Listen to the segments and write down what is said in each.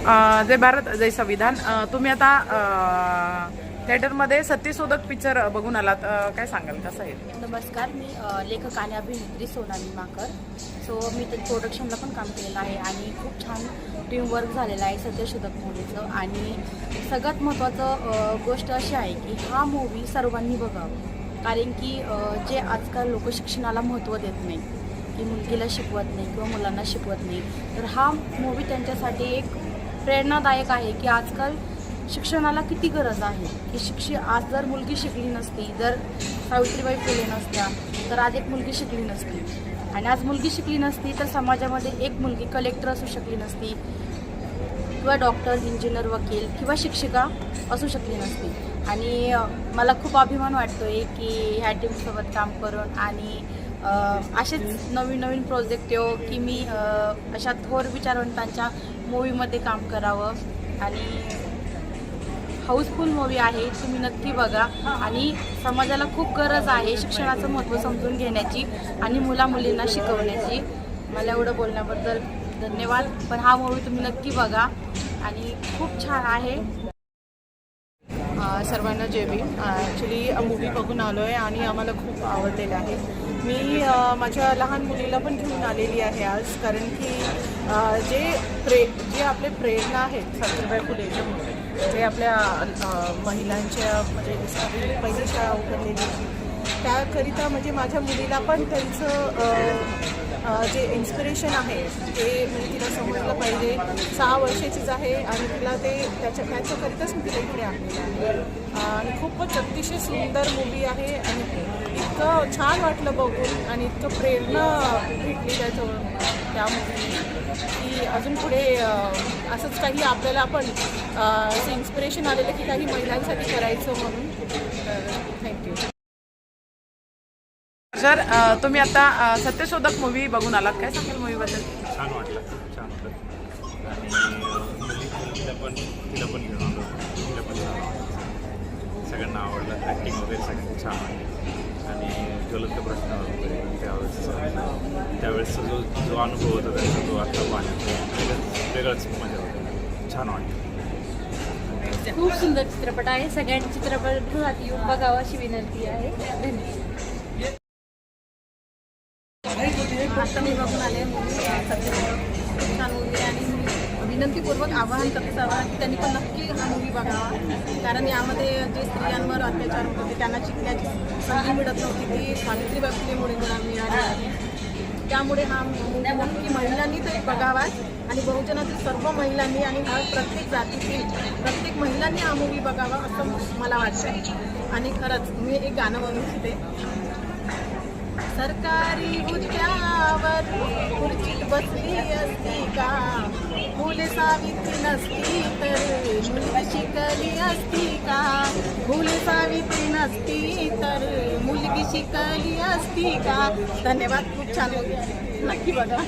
जय भारत जय संविधान. तुम्ही आता थिएटरमध्ये सत्यशोधक पिक्चर बघून आलात. काय सांगाल? कसं आहे? नमस्कार. मी लेखक आणि अभिनेत्री सोनाली माकर सो मी ते प्रोडक्शनला पण काम केलेलं आहे आणि खूप छान टीमवर्क झालेलं आहे सत्यशोधक मूवीचं आणि सगळ्यात महत्त्वाचं गोष्ट अशी आहे की हा मूवी सर्वांनी बघावा. कारण की जे आजकाल लोक शिक्षणाला महत्त्व देत नाही की मुलगीला शिकवत नाही किंवा मुलांना शिकवत नाही तर हा मूवी त्यांच्यासाठी एक प्रेरणादायक आहे की आजकाल शिक्षणाला किती गरज आहे? की शिक्षि आज जर मुलगी शिकली नसती जर सावित्रीबाई फुले नसत्या तर आज एक मुलगी शिकली नसती. आणि आज मुलगी शिकली नसती तर समाजामध्ये एक मुलगी कलेक्टर असू शकली नसती किंवा डॉक्टर इंजिनियर वकील किंवा शिक्षिका असू शकली नसती. आणि मला खूप अभिमान वाटतो आहे की ह्या टीमसोबत काम करून आणि असेच नवीन नवीन प्रोजेक्ट येऊ की मी अशा थोर विचारवंतांच्या मूवीमध्ये काम करावं. आणि हाऊसफुल मूवी आहे तुम्ही नक्की बघा. आणि समाजाला खूप गरज आहे शिक्षणाचं महत्त्व समजून घेण्याची आणि मुला मुलींना शिकवण्याची. मला एवढं बोलण्याबद्दल धन्यवाद. पण हा मूवी तुम्ही नक्की बघा. आणि खूप छान आहे. सर्वांना जेवी ॲक्च्युली मूवी बघून आलो आहे आणि आम्हाला खूप आवडलेलं आहे. मी माझ्या लहान मुलीला पण घेऊन आलेली आहे आज कारण की जे प्रे जे आपले प्रेरणा आहेत सावित्रीबाई फुले जे आपल्या महिलांच्या म्हणजे पहिली शाळा उघडलेली त्याकरिता म्हणजे माझ्या मुलीला पण त्यांचं जे इन्स्पिरेशन आहे ते म्हणजे तिला समजलं पाहिजे. सहा वर्षाचीच आहे आणि तिला ते त्याच्या त्याच्याकरिताच मी तिला इकडे आणलेलं आहे. आणि खूपच अतिशय सुंदर मूवी आहे आणि इतकं छान वाटलं बघून आणि इतकं प्रेरणा भेटली त्याच्यावरून त्या मूवीने की अजून पुढे असंच काही आपल्याला आपण असं इन्स्पिरेशन आलेलं की काही महिलांसाठी करायचं म्हणून सर तुम्ही आता सत्यशोधक मूवी बघून आलात. काय सांगाल मूवीबद्दल छान वाटलं खूप छान होतं आणि अं, मुली मुलीला पण तिला पण घेऊन आलो. तिला पण छान वाटलं. सगळ्यांना आवडलं ॲक्टिंग वगैरे सगळ्यांनी छान वाटली. आणि ज्वलंत प्रश्न वगैरे त्यावेळेस त्यावेळेसचा जो जो अनुभव होता त्याचा जो आता पाहण्याचा वेगळंच वेगळंच मजा होती. छान वाटलं. खूप सुंदर चित्रपट आहे. सगळ्यांनी चित्रपटगृहात येऊन बघावा अशी विनंती आहे. धन्यवाद. आता मी बघून आले मूवी खूप छान मूवी आहे आणि विनंतीपूर्वक आवाहन करत सर्वांना की त्यांनी पण नक्की हा मूवी बघावा. कारण यामध्ये जे स्त्रियांवर अत्याचार होत होते त्यांना शिकण्याची संधी मिळत नव्हती ती सावित्रीबाई फुलेमुळे मला मिळाली आहे त्यामुळे हा मूवी महिलांनी तरी बघावा आणि बहुजनातील सर्व महिलांनी आणि हा प्रत्येक जातीतील प्रत्येक महिलांनी हा मूवी बघावा असं मला वाटतं आणि खरंच मी एक गाणं म्हणू इच्छिते सरकारी हुद्द्यावर खुर्ची बसली असती का? फुले सावित्री नसती तर मुलगी शिकली असती का? फुले सावित्री नसती तर मुलगी शिकली असती का? धन्यवाद खूप छान नक्की बघा.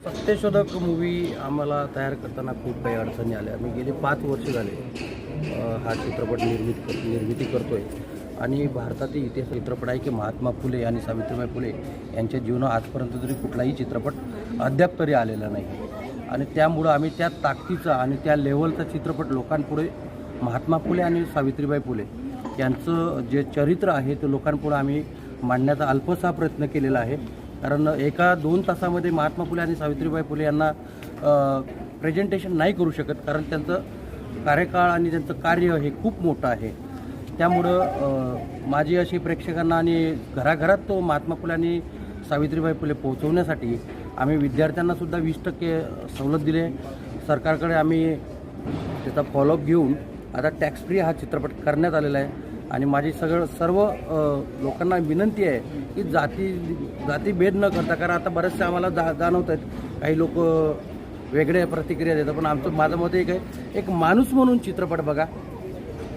सत्यशोधक मूवी आम्हाला तयार करताना खूप काही अडचणी आल्या. मी गेले पाच वर्ष झाले हा चित्रपट निर्मित निर्मिती करतो आहे आणि भारतातील इतिहास चित्रपट आहे की महात्मा फुले आणि सावित्रीबाई फुले यांच्या जीवनात आजपर्यंत तरी कुठलाही चित्रपट अद्याप तरी आलेला नाही. आणि त्यामुळं आम्ही त्या ताकदीचा आणि त्या लेवलचा चित्रपट लोकांपुढे महात्मा फुले आणि सावित्रीबाई फुले यांचं जे चरित्र आहे ते लोकांपुढे आम्ही मांडण्याचा अल्पसा प्रयत्न केलेला आहे. कारण एका दोन तासामध्ये महात्मा फुले आणि सावित्रीबाई फुले यांना प्रेझेंटेशन नाही करू शकत कारण त्यांचं कार्यकाळ आणि त्यांचं कार्य हे खूप मोठं आहे. त्यामुळं माझी अशी प्रेक्षकांना आणि घराघरात तो महात्मा फुले आणि सावित्रीबाई फुले पोहोचवण्यासाठी आम्ही विद्यार्थ्यांनासुद्धा वीस टक्के सवलत दिले. सरकारकडे आम्ही त्याचा फॉलोअप घेऊन आता टॅक्स फ्री हा चित्रपट करण्यात आलेला आहे. आणि माझी सगळं सर्व लोकांना विनंती आहे की जाती जाती भेद न करता कारण आता बरेचसे आम्हाला जा जाणवत आहेत काही लोक वेगळ्या प्रतिक्रिया देतात पण आमचं माझं मत एक आहे एक माणूस म्हणून चित्रपट बघा.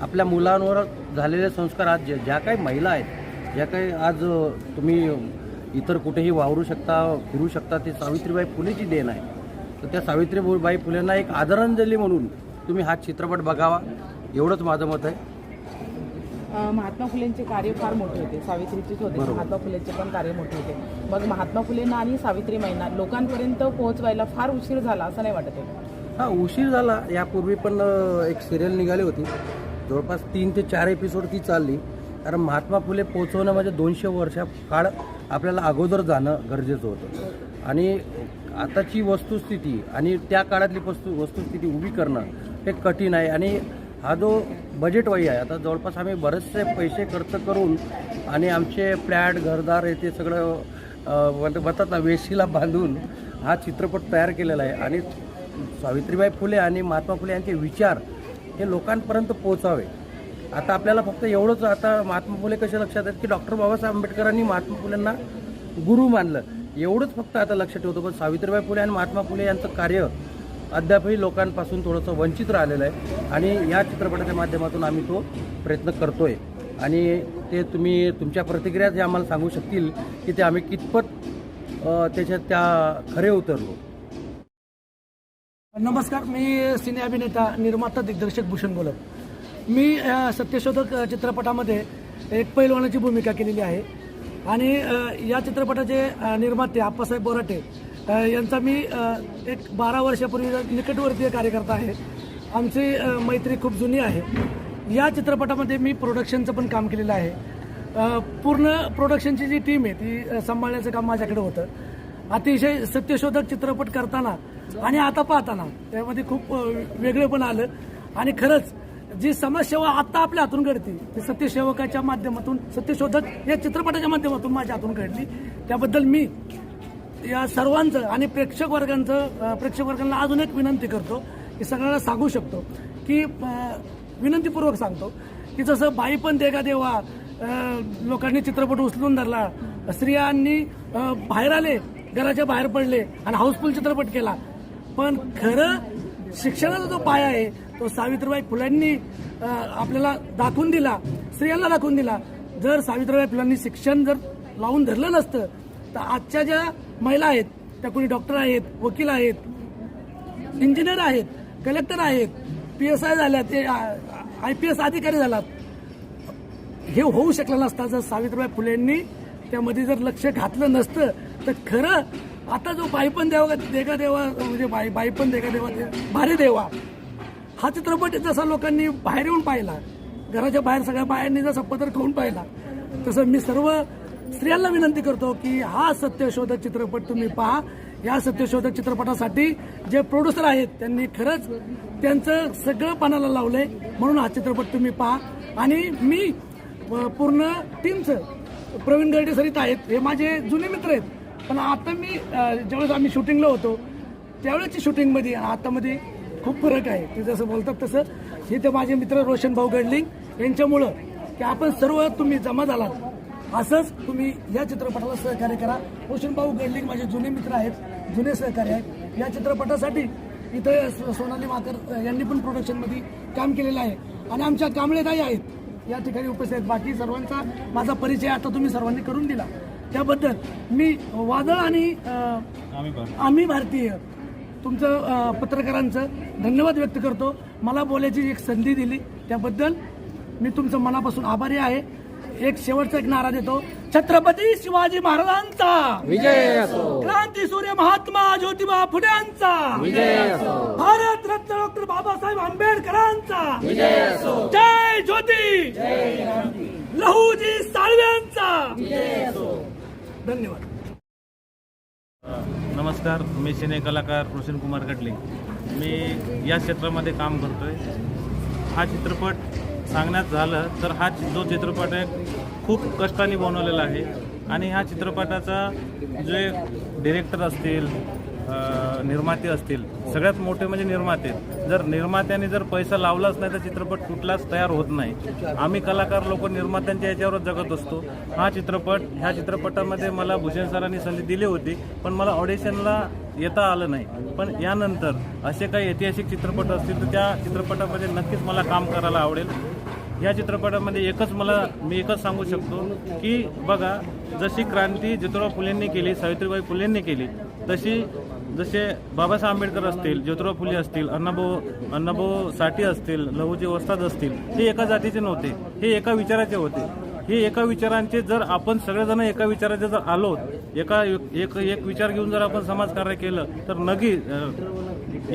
आपल्या मुलांवर झालेले संस्कार आज ज्या ज्या काही महिला आहेत ज्या काही आज तुम्ही इतर कुठेही वावरू शकता फिरू शकता ते सावित्रीबाई फुलेची देण आहे. तर त्या सावित्रीबाई फुलेंना एक आदरांजली म्हणून तुम्ही हा चित्रपट बघावा एवढंच माझं मत आहे. महात्मा फुलेंचे कार्य फार मोठे होते. सावित्रीचेच होते. महात्मा फुलेंचे पण कार्य मोठे होते. मग महात्मा फुलेंना आणि सावित्रीबाईंना लोकांपर्यंत पोहोचवायला फार उशीर झाला असं नाही वाटत हा उशीर झाला. यापूर्वी पण एक सिरियल निघाली होती. जवळपास तीन ते चार एपिसोड ती चालली. कारण महात्मा फुले पोचवणं म्हणजे दोनशे वर्षा काळ आपल्याला अगोदर जाणं गरजेचं होतं. आणि आताची वस्तुस्थिती आणि त्या काळातली वस्तू वस्तुस्थिती उभी करणं हे कठीण आहे. आणि हा जो बजेटवाई आहे आता जवळपास आम्ही बरेचसे पैसे खर्च करून आणि आमचे फ्लॅट घरदार हे ते सगळं अ, म्हणतात ना वेशीला बांधून हा चित्रपट तयार केलेला आहे. आणि सावित्रीबाई फुले आणि महात्मा फुले यांचे विचार हे लोकांपर्यंत पोहोचावे. आता आपल्याला फक्त एवढंच आता महात्मा फुले कसे लक्षात आहेत की डॉक्टर बाबासाहेब आंबेडकरांनी महात्मा फुलेंना गुरु मानलं. एवढंच फक्त आता लक्षात ठेवतो. पण सावित्रीबाई फुले आणि महात्मा फुले यांचं कार्य अद्यापही लोकांपासून थोडंसं वंचित राहिलेलं आहे. आणि या चित्रपटाच्या माध्यमातून आम्ही तो प्रयत्न करतो आहे आणि ते तुम्ही तुमच्या प्रतिक्रिया जे आम्हाला सांगू शकतील की ते आम्ही कितपत त्याच्यात त्या खरे उतरलो. नमस्कार मी सिने अभिनेता निर्माता दिग्दर्शक भूषण बोलत. मी सत्यशोधक चित्रपटामध्ये एक पैलवानाची भूमिका केलेली आहे. आणि या चित्रपटाचे निर्माते आप्पासाहेब बोराटे यांचा मी एक बारा वर्षापूर्वी निकटवर्तीय कार्यकर्ता आहे. आमची मैत्री खूप जुनी आहे. या चित्रपटामध्ये मी प्रोडक्शनचं पण काम केलेलं आहे. पूर्ण प्रोडक्शनची जी टीम आहे ती सांभाळण्याचं काम माझ्याकडे होतं. अतिशय सत्यशोधक चित्रपट करताना आणि आता पाहताना त्यामध्ये खूप वेगळं पण आलं. आणि खरंच जी समाजसेवा आता आपल्या हातून घडते ती सत्यसेवकाच्या माध्यमातून सत्यशोधक या चित्रपटाच्या माध्यमातून माझ्या हातून घडली. त्याबद्दल मी या सर्वांचं आणि प्रेक्षक वर्गांचं प्रेक्षक वर्गांना अजून एक विनंती करतो की सगळ्यांना सांगू शकतो की विनंतीपूर्वक सांगतो की जसं बाई पण देगा देवा लोकांनी चित्रपट उचलून धरला स्त्रियांनी बाहेर आले घराच्या बाहेर पडले आणि हाऊसफुल चित्रपट केला पण खरं शिक्षणाचा जो पाया आहे तो सावित्रीबाई फुलांनी आपल्याला दाखवून दिला स्त्रियांना दाखवून दिला. जर सावित्रीबाई फुलांनी शिक्षण जर लावून धरलं नसतं तर आजच्या ज्या महिला आहेत त्या कोणी डॉक्टर आहेत वकील आहेत इंजिनियर आहेत कलेक्टर आहेत पी एस आय झाल्या ते आय पी एस अधिकारी झालात हे होऊ शकलं नसतं जर सावित्रीबाई फुलेंनी त्यामध्ये जर लक्ष घातलं नसतं तर खरं आता जो बाई पण देवा देगा देवा म्हणजे बाई बाई पण देगा देवा दे- भारी देवा. हा चित्रपट जसा लोकांनी बाहेर येऊन पाहिला. घराच्या बाहेर सगळ्या बायांनी जसा पदर ठेवून पाहिला. तसं मी सर्व स्त्रियांना विनंती करतो की हा सत्यशोधक चित्रपट तुम्ही पहा. या सत्यशोधक चित्रपटासाठी जे प्रोड्युसर आहेत त्यांनी खरंच त्यांचं सगळं पानाला लावलंय. म्हणून हा चित्रपट तुम्ही पहा. आणि मी पूर्ण टीमचं प्रवीण गर्डे सरित आहेत. हे माझे जुने मित्र आहेत. पण आता मी ज्यावेळेस आम्ही शूटिंगला होतो त्यावेळेसची शूटिंगमध्ये आणि आतामध्ये खूप फरक आहे. ते जसं बोलतात तसं हे ते माझे मित्र रोशन भाऊ गडलिंग यांच्यामुळं की आपण सर्व तुम्ही जमा झालात. असंच तुम्ही या चित्रपटाला सहकार्य करा. रोशन भाऊ गडलिंग माझे जुने मित्र आहेत जुने सहकार्य आहेत. या चित्रपटासाठी इथं सोनाली माकर यांनी पण प्रोडक्शनमध्ये काम केलेलं आहे. आणि आमच्या कांबळेताई आहेत. या ठिकाणी उपस्थित आहेत. बाकी सर्वांचा माझा परिचय आता तुम्ही सर्वांनी करून दिला. त्याबद्दल मी वादळ आणि आम्ही भारतीय. तुमचं पत्रकारांचं धन्यवाद व्यक्त करतो. मला बोलायची एक संधी दिली. त्याबद्दल मी तुमचं मनापासून आभारी आहे. एक शेवटचा एक नारा देतो. छत्रपती शिवाजी महाराजांचा. विजय क्रांती सूर्य महात्मा ज्योतिबा फुल्यांचा भारत रत्न डॉक्टर बाबासाहेब आंबेडकरांचा. जय ज्योती. लहूजी साळव्यांचा धन्यवाद. नमस्कार मी सिने कलाकार रोशन कुमार कटले. मी या क्षेत्रामध्ये काम करतोय. हा चित्रपट सांगण्यात झालं तर हा चि- जो चित्रपट आहे खूप कष्टाने बनवलेला आहे. आणि ह्या चित्रपटाचा जे डिरेक्टर असतील निर्माते असतील. सगळ्यात मोठे म्हणजे निर्माते. जर निर्मात्याने जर पैसा लावलाच नाही तर चित्रपट कुठलाच तयार होत नाही. आम्ही कलाकार लोक निर्मात्यांच्या याच्यावरच जगत असतो. हा चित्रपट ह्या चित्रपटामध्ये मला भूषण सरांनी संधी दिली होती पण मला ऑडिशनला येता आलं नाही. पण यानंतर असे काही ऐतिहासिक चित्रपट असतील तर त्या चित्रपटामध्ये नक्कीच मला काम करायला आवडेल. या चित्रपटामध्ये एकच मला मी एकच सांगू शकतो की बघा जशी क्रांती ज्योतिराव फुलेंनी केली सावित्रीबाई फुलेंनी केली तशी जसे बाबासाहेब आंबेडकर असतील ज्योतिराव फुले असतील अण्णाभाऊ अण्णाभाऊ साठे असतील लहूजी वस्ताद असतील हे एका जातीचे नव्हते. हे एका विचाराचे होते. हे एका विचारांचे जर आपण सगळेजण एका विचाराचे जर आलो एका एक एक विचार घेऊन जर आपण समाजकार्य केलं तर नगी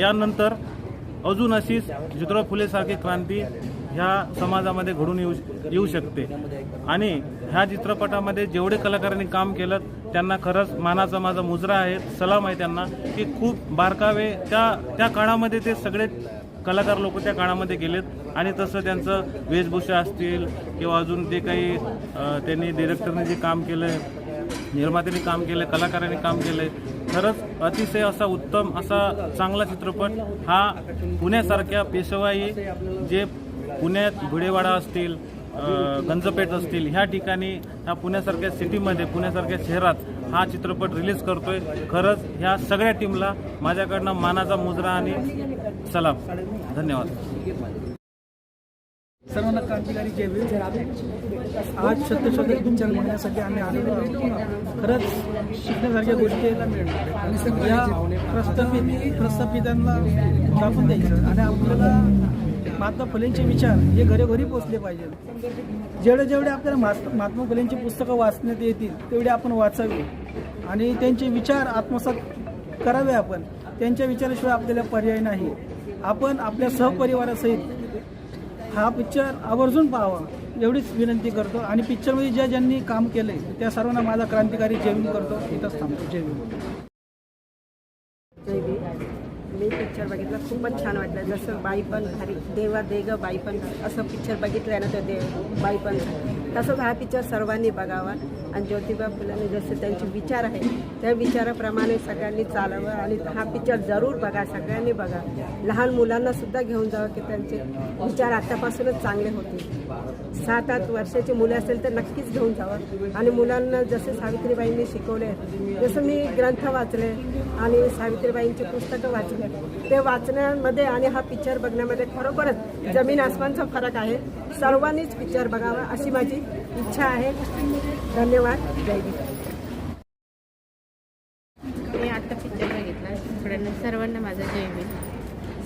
यानंतर अजून अशीच ज्योतिराव फुलेसारखी क्रांती ह्या समाजामध्ये घडून येऊ येऊ शकते. आणि ह्या चित्रपटामध्ये जेवढे कलाकारांनी काम केलं त्यांना खरंच मानाचा माझा मुजरा आहे सलाम आहे त्यांना की खूप बारकावे त्या त्या काळामध्ये ते सगळे कलाकार लोक त्या काळामध्ये गेलेत. आणि तसं त्यांचं वेशभूषा असतील किंवा अजून ते काही त्यांनी डिरेक्टरने जे काम केलं निर्मात्यांनी काम केलं कलाकारांनी काम केलं खरंच अतिशय असा उत्तम असा चांगला चित्रपट हा पुण्यासारख्या पेशवाई जे पुण्यात भिडेवाडा असतील गंजपेठ असतील ह्या ठिकाणी ह्या पुण्यासारख्या सिटीमध्ये पुण्यासारख्या शहरात हा चित्रपट रिलीज करतोय. खरंच ह्या सगळ्या टीमला माझ्याकडनं मानाचा मुजरा आणि सलाम. धन्यवाद. सर्वांना क्रांतिकारी जे भीम आज सत्यशोधक पिक्चर बघण्यासाठी आम्ही आलेलो आहोत. खरंच शिकण्यासारख्या गोष्टी यायला मिळणार. या प्रस्थापित प्रस्थापितांना दाखवून द्यायचं. आणि आपल्याला महात्मा फुलेंचे विचार हे घरोघरी पोचले पाहिजे जेवढे जेवढे आपल्याला महात्मा फुलेंची पुस्तकं वाचण्यात येतील तेवढे आपण वाचावे. आणि त्यांचे विचार आत्मसात करावे आपण. त्यांच्या विचाराशिवाय आपल्याला पर्याय नाही. आपण आपल्या सहपरिवारासहित हा पिक्चर आवर्जून पाहावा एवढीच विनंती करतो. आणि पिक्चरमध्ये ज्या ज्यांनी काम केलंय त्या सर्वांना माझा क्रांतिकारी जयवीन करतो. इथंच थांबतो. जयवीन मी पिक्चर बघितला खूपच छान वाटलं. जसं बाई पण भारी देवा दे ग बाई पण. असं पिक्चर बघितलं ना तर दे बाई पण तसंच हा पिक्चर सर्वांनी बघावा. आणि ज्योतिबा फुलांनी जसे त्यांचे विचार आहे त्या विचाराप्रमाणे सगळ्यांनी चालावं आणि हा पिक्चर जरूर बघा सगळ्यांनी बघा. लहान मुलांना सुद्धा घेऊन जावं की त्यांचे विचार आत्तापासूनच चांगले होते सात आठ वर्षाची मुले असेल तर नक्कीच घेऊन जावं. आणि मुलांना जसे सावित्रीबाईंनी शिकवले जसं मी ग्रंथ वाचले आणि सावित्रीबाईंची पुस्तकं वाचले ते वाचण्यामध्ये आणि हा पिक्चर बघण्यामध्ये खरोखरच जमीन आसमानचा फरक आहे. सर्वांनीच पिक्चर बघावा अशी माझी इच्छा आहे. धन्यवाद. जय मी आता पिक्चर बघितला. सगळ्यांना सर्वांना माझा जय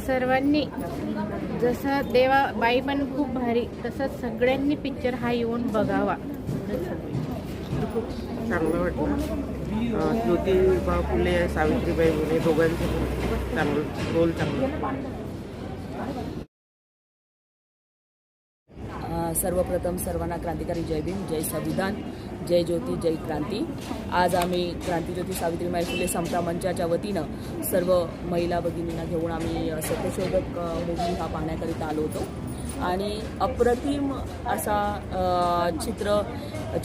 सर्वांनी जसं देवा बाई पण खूप भारी तसंच सगळ्यांनी पिक्चर हा येऊन बघावा. चांगलं वाटलं. ज्योतिबा फुले सावित्रीबाई फुले दोघांचं रोल चांगलं. सर्वप्रथम सर्वांना क्रांतिकारी जय भीम जय संविधान जय ज्योती जय क्रांती. आज आम्ही क्रांतीज्योती सावित्रीबाई फुले समता मंचाच्या वतीनं सर्व महिला भगिनींना घेऊन आम्ही सत्यशोधक मूवी हा पाहण्याकरिता आलो होतो. आणि अप्रतिम असा चित्र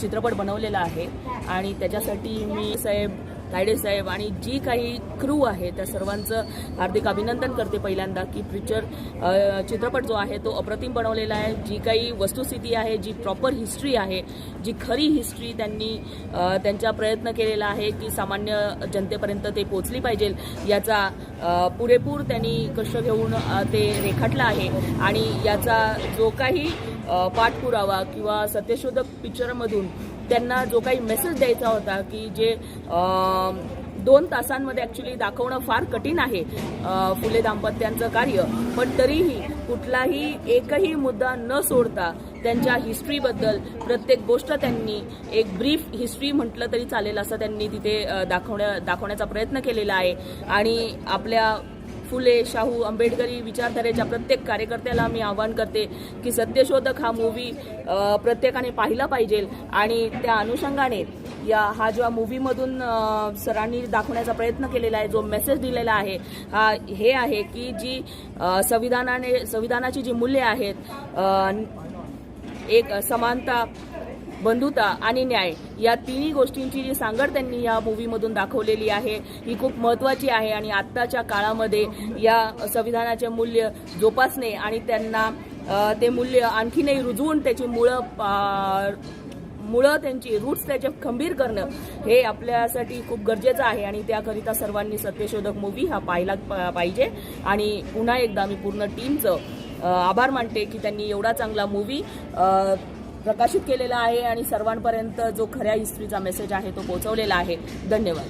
चित्रपट बनवलेला आहे. आणि त्याच्यासाठी मी साहेब तायडे साहेब आणि जी काही क्रू आहे त्या सर्वांचं हार्दिक अभिनंदन करते पहिल्यांदा की पिक्चर चित्रपट जो आहे तो अप्रतिम बनवलेला आहे. जी काही वस्तुस्थिती आहे जी प्रॉपर हिस्ट्री आहे जी खरी हिस्ट्री त्यांनी त्यांचा प्रयत्न केलेला आहे की सामान्य जनतेपर्यंत ते पोचली पाहिजे याचा पुरेपूर त्यांनी कष्ट घेऊन ते रेखाटलं आहे. आणि याचा जो काही पाठपुरावा किंवा सत्यशोधक पिक्चरमधून त्यांना जो काही मेसेज द्यायचा होता की जे दोन तासांमध्ये ॲक्च्युली दाखवणं फार कठीण आहे फुले दाम्पत्यांचं कार्य. पण तरीही कुठलाही एकही मुद्दा न सोडता त्यांच्या हिस्ट्रीबद्दल प्रत्येक गोष्ट त्यांनी एक ब्रीफ हिस्ट्री म्हटलं तरी चालेल असं त्यांनी तिथे दाखवण्या दाखवण्याचा प्रयत्न केलेला आहे. आणि आपल्या फुले शाहू आंबेडकरी विचारधारेच्या प्रत्येक कार्यकर्त्याला मी आवाहन करते की सत्यशोधक हा मूवी प्रत्येकाने पाहिला पाहिजे. आणि त्या अनुषंगाने या हा जेव्हा मूवीमधून सरांनी दाखवण्याचा प्रयत्न केलेला आहे जो मेसेज दिलेला आहे हा हे आहे की जी संविधानाने संविधानाची जी मूल्ये आहेत एक समानता बंधुता आणि न्याय या तिन्ही गोष्टींची जी सांगड त्यांनी या मूवीमधून दाखवलेली आहे ही खूप महत्त्वाची आहे. आणि आत्ताच्या काळामध्ये या संविधानाचे मूल्य जोपासणे आणि त्यांना ते मूल्य आणखीनही रुजवून त्याची मुळं मुळं त्यांची रूट्स त्याचे खंबीर करणं हे आपल्यासाठी खूप गरजेचं आहे. आणि त्याकरिता सर्वांनी सत्यशोधक मूवी हा पाहिला पाहिजे. आणि पुन्हा एकदा मी पूर्ण टीमचं आभार मानते की त्यांनी एवढा चांगला मूवी प्रकाशित केलेला आहे आणि सर्वांपर्यंत जो खऱ्या हिस्ट्रीचा मेसेज आहे तो पोहोचवलेला आहे. धन्यवाद.